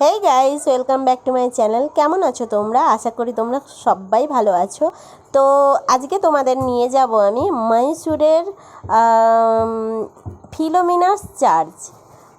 Hey guys welcome back to my channel কেমন আছো তোমরা? আশা করি তোমরা সবাই ভালো আছো। তো আজকে তোমাদের নিয়ে যাব আমি মহীশূরের ফিলোমিনাস চার্চ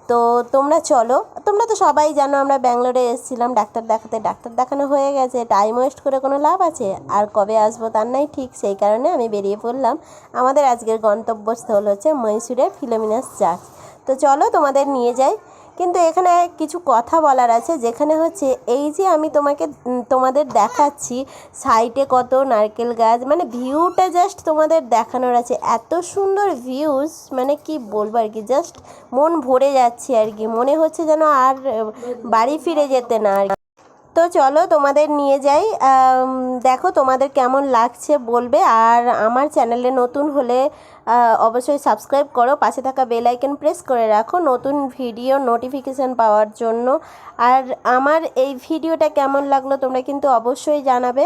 তো তোমরা চলো, তোমরা তো সবাই জানো আমরা ব্যাঙ্গালোরে এসেছিলাম, ডাক্তার দেখাতে। ডাক্তার দেখানো হয়ে গেছে টাইম ওয়েস্ট করে কোনো লাভ আছে? আর কবে আসব তার নাই ঠিক, সেই কারণে আমি বেরিয়ে পড়লাম। আমাদের আজকের গন্তব্যস্থল হচ্ছে মহীশূরের ফিলোমিনাস চার্চ তো চলো তোমাদের নিয়ে যাই। কিন্তু এখানে কিছু কথা বলার আছে, যেখানে হচ্ছে এই যে আমি তোমাকে তোমাদের দেখাচ্ছি সাইডে কত নারকেল গাছ মানে ভিউটা জাস্ট তোমাদের দেখানোর আছে এত সুন্দর ভিউজ মানে কি বলব আর কি জাস্ট মন ভরে যাচ্ছে আর কি, মনে হচ্ছে যেন আর বাড়ি ফিরে যেতে না আর। তো চলো তোমাদের নিয়ে যাই। দেখো তোমাদের কেমন লাগছে বলবে। আর আমার চ্যানেলে নতুন হলে অবশ্যই সাবস্ক্রাইব করো। পাশে থাকা বেল আইকন প্রেস করে রাখো নতুন ভিডিও নোটিফিকেশান পাওয়ার জন্য। আর আমার এই ভিডিওটা কেমন লাগল তোমরা কিন্তু অবশ্যই জানাবে।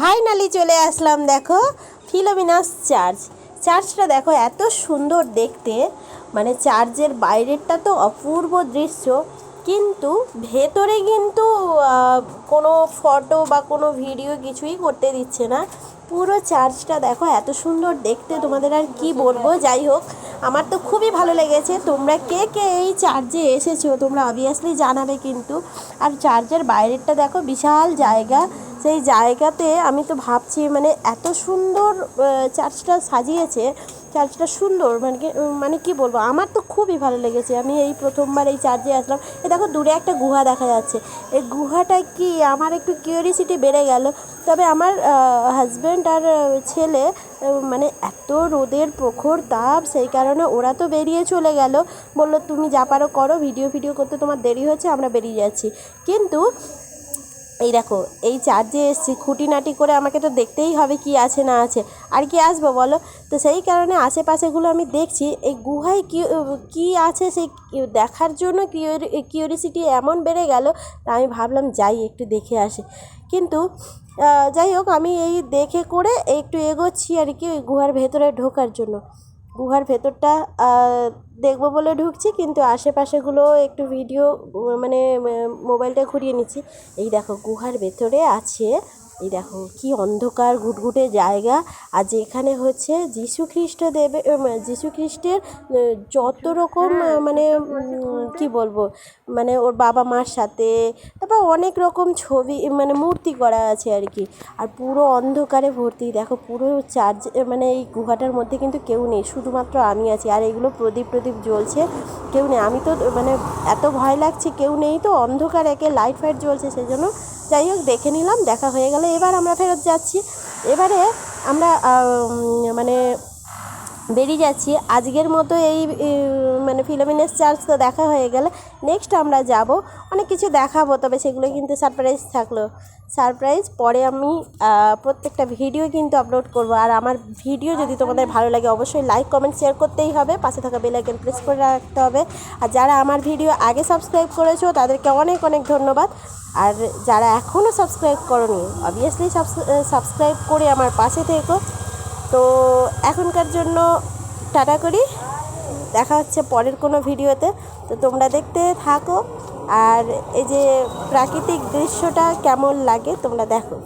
ফাইনালি চলে আসলাম, দেখো ফিলোমিনাস চার্চ চার্চটা দেখো এত সুন্দর দেখতে মানে চার্চের বাইরেরটা তো অপূর্ব দৃশ্য, কিন্তু ভেতরে কিন্তু কোনো ফটো বা কোনো ভিডিও কিছুই করতে দিচ্ছে না। পুরো চার্চটা দেখো এত সুন্দর দেখতে, তোমাদের আর কি বলব? যাই হোক, আমার তো খুবই ভালো লেগেছে। তোমরা কে কে এই চার্চে এসেছ, তোমরা অবভিয়াসলি জানাবে কিন্তু। আর চার্চের বাইরেরটা দেখো, বিশাল জায়গা। সেই জায়গাতে আমি তো ভাবছি মানে এত সুন্দর চার্চটা সাজিয়েছে, চার্চটা সুন্দর মানে মানে কি বলব, আমার তো খুবই ভালো লেগেছে। আমি এই প্রথমবার এই চার্চে আসলাম। এ দেখো, দূরে একটা গুহা দেখা যাচ্ছে। এই গুহাটা কি, আমার একটু কিউরিয়াসিটি বেড়ে গেল। তবে আমার হাজব্যান্ড আর ছেলে মানে এত রোদের প্রখর তাপ, সেই কারণে ওরা তো বেরিয়ে চলে গেল। বলল, তুমি যা পারো করো ভিডিও ভিডিও করতে তোমার দেরি হচ্ছে, আমরা বেরিয়ে যাচ্ছি। কিন্তু এই দেখো, এই চার্জে এসছি, খুঁটিনাটি করে আমাকে তো দেখতেই হবে কি আছে না আছে। আর কি আসব বলো? তো সেই কারণে আশেপাশেগুলো আমি দেখছি, এই গুহায় কি কি আছে সেই দেখার জন্য কিউরিসিটি এমন বেড়ে গেল, তা আমি ভাবলাম যাই, একটু দেখে আসি। কিন্তু যাই হোক, আমি এই দেখে করে একটু এগোচ্ছি আর কি, ওই গুহার ভেতরে ঢোকার জন্য। গুহার ভেতরটা দেখব বলে ঢুকছি, কিন্তু আশেপাশেগুলো একটু ভিডিও মানে মোবাইলটা ঘুরিয়ে নিচ্ছি। এই দেখো, গুহার ভেতরে আছে এই দেখো কি অন্ধকার ঘুটঘুটে জায়গা। আর যেখানে হচ্ছে যীশু খ্রিস্ট দেবে যীশু খ্রিস্টের যত রকম মানে উম, কি বলব মানে ওর বাবা মার সাথে তারপর অনেক রকম ছবি মানে মূর্তি করা আছে আর কি। আর পুরো অন্ধকারে ভর্তি দেখো পুরো চার্জ মানে এই গুহাটার মধ্যে কিন্তু কেউ নেই শুধুমাত্র আমি আছি। আর এগুলো প্রদীপ প্রদীপ জ্বলছে কেউ নেই। আমি তো মানে এত ভয় লাগছে কেউ নেই তো অন্ধকার একে লাইট ফাইট জ্বলছে সেই জন্য যাই হোক দেখে নিলাম দেখা হয়ে গেলে এবার আমরা ফেরত যাচ্ছি। এবারে আমরা মানে বেরিয়ে যাচ্ছি। আজকের মতো এই মানে ফিলোমিনাস চার্চ তো দেখা হয়ে গেলে নেক্সট আমরা যাব। অনেক কিছু দেখাবো, তবে সেগুলো কিন্তু সারপ্রাইজ থাকল। সারপ্রাইজ পরে আমি প্রত্যেকটা ভিডিও কিন্তু আপলোড করব। আর আমার ভিডিও যদি তোমাদের ভালো লাগে, অবশ্যই লাইক কমেন্ট শেয়ার করতেই হবে। পাশে থাকা বেল আইকন প্রেস করে রাখতে হবে। আর যারা আমার ভিডিও আগে সাবস্ক্রাইব করেছ, তাদেরকে অনেক অনেক ধন্যবাদ। আর যারা এখনও সাবস্ক্রাইব করনি অবভিয়াসলি সাবস্ক্রাইব করে আমার পাশে থেকো। তো এখনকার জন্য টাটা করি। দেখা হচ্ছে পরের কোনো ভিডিওতে। তো তোমরা দেখতে থাকো। আর এই যে প্রাকৃতিক দৃশ্যটা কেমন লাগে তোমরা দেখো।